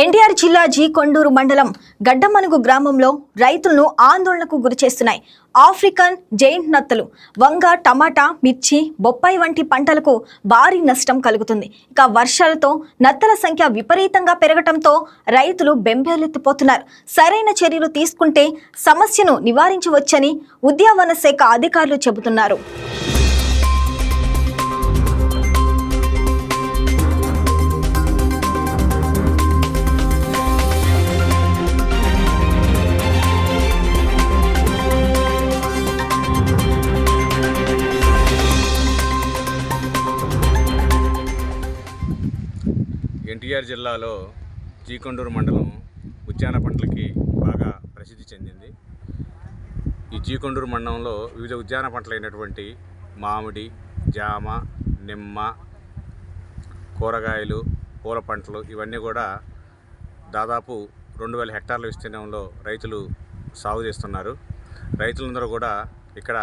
ఎన్టీఆర్ జిల్లా జీ కొండూరు మండలం గడ్డమనుగు గ్రామంలో రైతులను ఆందోళనకు గురిచేస్తున్నాయి ఆఫ్రికన్ జైంట్ నత్తలు వంగ టమాటా మిర్చి బొప్పాయి వంటి పంటలకు భారీ నష్టం కలుగుతుంది. ఇక వర్షాలతో నత్తల సంఖ్య విపరీతంగా పెరగటంతో రైతులు బెంబేలెత్తిపోతున్నారు. సరైన చర్యలు తీసుకుంటే సమస్యను నివారించవచ్చని ఉద్యానవన శాఖ అధికారులు చెబుతున్నారు. ఎన్టీఆర్ జిల్లాలో జీకొండూరు మండలం ఉద్యాన పంటలకి బాగా ప్రసిద్ధి చెందింది. ఈ జీకొండూరు మండలంలో వివిధ ఉద్యాన పంటలైనటువంటి మామిడి జామ నిమ్మ కూరగాయలు పూల పంటలు ఇవన్నీ కూడా దాదాపు రెండు వేల హెక్టార్ల విస్తీర్ణంలో రైతులు సాగు చేస్తున్నారు. రైతులందరూ కూడా ఇక్కడ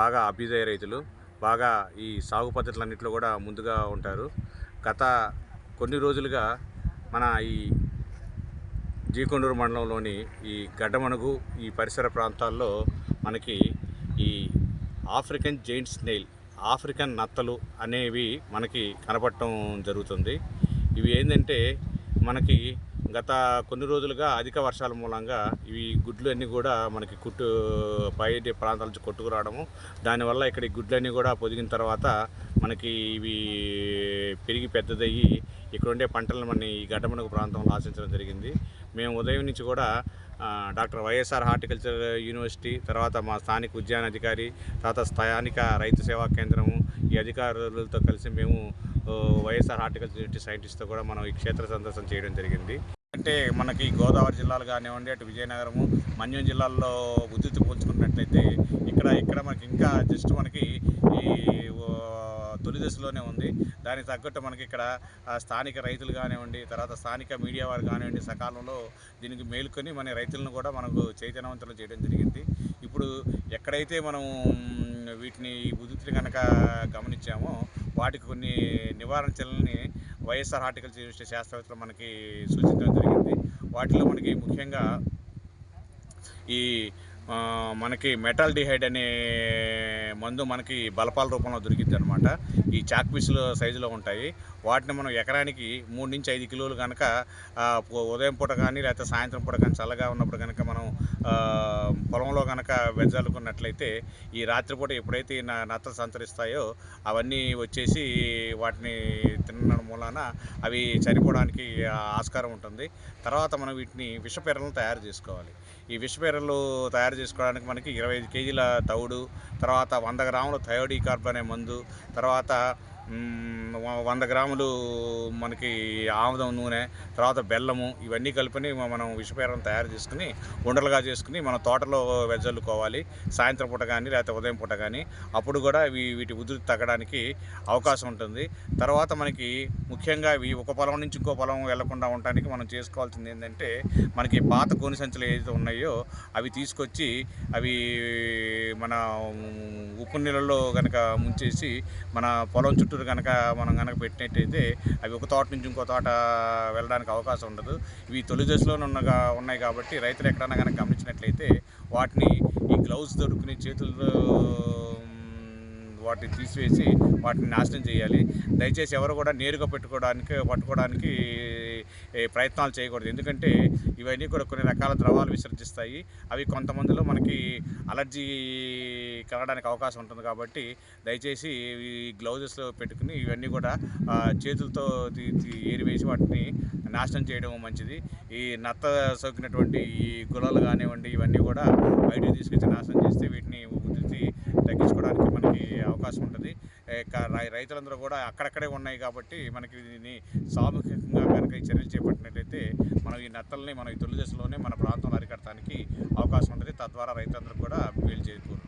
బాగా అభ్యుదయ రైతులు. బాగా ఈ సాగు పద్ధతులన్నింటిలో కూడా ముందుగా ఉంటారు. గత కొన్ని రోజులుగా మన ఈ జీకొండూరు మండలంలోని ఈ గడ్డమణుగు ఈ పరిసర ప్రాంతాల్లో మనకి ఈ ఆఫ్రికన్ జైంట్ స్నేల్ ఆఫ్రికన్ నత్తలు అనేవి మనకి కనపడటం జరుగుతుంది. ఇవి ఏంటంటే మనకి గత కొన్ని రోజులుగా అధిక వర్షాల మూలంగా ఇవి గుడ్లు అన్నీ కూడా మనకి కుట్టు పై ప్రాంతాల నుంచి కొట్టుకురావడము. దానివల్ల ఇక్కడ ఈ గుడ్లన్నీ కూడా పొదిగిన తర్వాత మనకి ఇవి పెరిగి పెద్దదయ్యి ఇక్కడ ఉండే పంటలను మన ఈ గడ్డమణుగు ప్రాంతంలో ఆశించడం జరిగింది. మేము ఉదయం నుంచి కూడా డాక్టర్ వైఎస్ఆర్ హార్టికల్చర్ యూనివర్సిటీ తర్వాత మా స్థానిక ఉద్యాన అధికారి తర్వాత స్థానిక రైతు సేవా కేంద్రము ఈ అధికారులతో కలిసి మేము వైఎస్ఆర్ హార్టికల్చర్ యూనివర్సిటీ సైంటిస్ట్తో కూడా మనం ఈ క్షేత్ర సందర్శన చేయడం జరిగింది. అంటే మనకి గోదావరి జిల్లాలు కానివ్వండి అటు విజయనగరము మన్యం జిల్లాల్లో ఉధృతి పోల్చుకున్నట్లయితే ఇక్కడ ఇక్కడ మనకి ఇంకా జస్ట్ మనకి ఈ తొలి దశలోనే ఉంది. దానికి తగ్గట్టు మనకి ఇక్కడ స్థానిక రైతులు కానివ్వండి తర్వాత స్థానిక మీడియా వారు కానివ్వండి సకాలంలో దీనికి మేలుకొని మన రైతులను కూడా మనకు చైతన్యవంతులు చేయడం జరిగింది. ఇప్పుడు ఎక్కడైతే మనం వీటిని ఈ ఉధృతిని కనుక గమనించామో వాటికి కొన్ని నివారణ చర్యలని వైఎస్ఆర్ హార్టికల్చర్ యూనివర్సిటీ శాస్త్రవేత్తలు మనకి సూచించడం జరిగింది. వాటిలో మనకి ముఖ్యంగా ఈ మనకి మెటాల్ డిహైడ్ అనే మందు మనకి బలపాల రూపంలో దొరికింది అనమాట ఈ చాక్ సైజులో ఉంటాయి. వాటిని మనం ఎకరానికి మూడు నుంచి ఐదు కిలోలు కనుక ఉదయం పూట కానీ లేకపోతే సాయంత్రం పూట కానీ చల్లగా ఉన్నప్పుడు కనుక మనం పొలంలో కనుక వెజ్జాలుకున్నట్లయితే ఈ రాత్రిపూట ఎప్పుడైతే ఈ న- నత్తలు సంతరిస్తాయో అవన్నీ వచ్చేసి వాటిని తినడం మూలాన అవి చనిపోవడానికి ఆస్కారం ఉంటుంది. తర్వాత మనం వీటిని విషపెరలను తయారు చేసుకోవాలి. ఈ విషపేరలు తయారు చేసుకోవడానికి మనకి ఇరవై ఐదు కేజీల తవుడు తర్వాత వంద గ్రాముల థయోడీ కార్బ్ అనే మందు తర్వాత వంద గ్రాములు మనకి ఆముదం నూనె తర్వాత బెల్లము ఇవన్నీ కలిపి మనం విషపేరం తయారు చేసుకుని ఉండలుగా చేసుకుని మన తోటలో వెజ్జల్లుకోవాలి. సాయంత్రం పూట కానీ లేకపోతే ఉదయం పూట కానీ అప్పుడు కూడా ఇవి వీటి ఉధృతి తగ్గడానికి అవకాశం ఉంటుంది. తర్వాత మనకి ముఖ్యంగా ఇవి ఒక పొలం నుంచి ఇంకో పొలం వెళ్ళకుండా ఉండడానికి మనం చేసుకోవాల్సింది ఏంటంటే మనకి పాత గోని సంచులు ఏదైతే ఉన్నాయో అవి తీసుకొచ్చి అవి మన ఉప్పు నీళ్ళలో కనుక ముంచేసి మన పొలం చుట్టూ చుట్టూరు కనుక మనం కనుక పెట్టినట్టయితే అవి ఒక తోట నుంచి ఇంకో తోట వెళ్ళడానికి అవకాశం ఉండదు. ఇవి తొలి దశలోనే ఉన్నగా ఉన్నాయి కాబట్టి రైతులు ఎక్కడన్నా కనుక గమనించినట్లయితే వాటిని ఈ గ్లౌజ్ దొరుకుని చేతుల్లో వాటిని తీసివేసి వాటిని నాశనం చేయాలి. దయచేసి ఎవరు కూడా నేరుగా పెట్టుకోవడానికి పట్టుకోవడానికి ప్రయత్నాలు చేయకూడదు. ఎందుకంటే ఇవన్నీ కూడా కొన్ని రకాల ద్రవాలు విసర్జిస్తాయి. అవి కొంతమందిలో మనకి అలర్జీ కలగడానికి అవకాశం ఉంటుంది కాబట్టి దయచేసి ఈ గ్లౌజెస్లో పెట్టుకుని ఇవన్నీ కూడా చేతులతో ఏరివేసి వాటిని నాశనం చేయడం మంచిది. ఈ నత్త సోకినటువంటి ఈ గులాలు కానివ్వండి ఇవన్నీ కూడా బయటకు తీసుకొచ్చి నాశనం చేస్తే వీటిని ఉధృతి తగ్గించుకోవడానికి మనకి అవకాశం ఉంటుంది. రైతులందరూ కూడా అక్కడక్కడే ఉన్నాయి కాబట్టి మనకి దీన్ని సామూహికంగా కనుక ఈ చర్యలు చేపట్టినట్లయితే మనం ఈ నత్తల్ని మనం ఈ తొలి దశలోనే మన ప్రాంతంలో అరికట్టడానికి అవకాశం ఉంటుంది. తద్వారా రైతులందరూ కూడా మేలు చేకూరు.